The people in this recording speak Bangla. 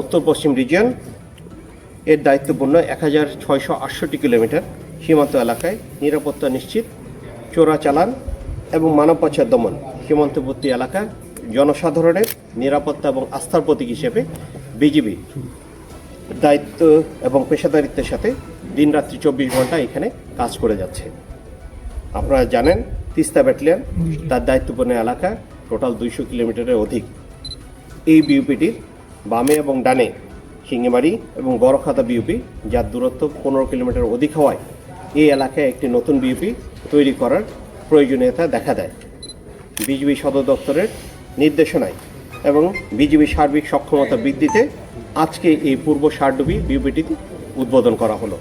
উত্তর পশ্চিম রিজিয়ন এর দায়িত্বপূর্ণ এক হাজার ছয়শো আটষট্টি কিলোমিটার সীমান্ত এলাকায় নিরাপত্তা নিশ্চিত। চোরাচালান এবং মানব পাচার দমন সীমান্তবর্তী এলাকা জনসাধারণের নিরাপত্তা এবং আস্থার প্রতীক হিসেবে বিজিবি দায়িত্ব এবং পেশাদারিত্বের সাথে দিনরাত্রি চব্বিশ ঘণ্টা এখানে কাজ করে যাচ্ছে। আপনারা জানেন, তিস্তা ব্যাটালিয়ন তার দায়িত্বপূর্ণ এলাকা টোটাল দুইশো কিলোমিটারের অধিক। এই বিউপিটির বামে এবং ডানে সিঙ্গিমারি এবং বড়খাতা বিউপি, যার দূরত্ব পনেরো কিলোমিটার অধিক হওয়ায় এই এলাকায় একটি নতুন বিউপি তৈরি করার প্রয়োজনীয়তা দেখা দেয়। বিজিবি সদর দপ্তরের নির্দেশনায় এবং বিজিবি সার্বিক সক্ষমতা বৃদ্ধিতে আজকে এই পূর্ব সারডুবি বিউপিটি উদ্বোধন করা হলো।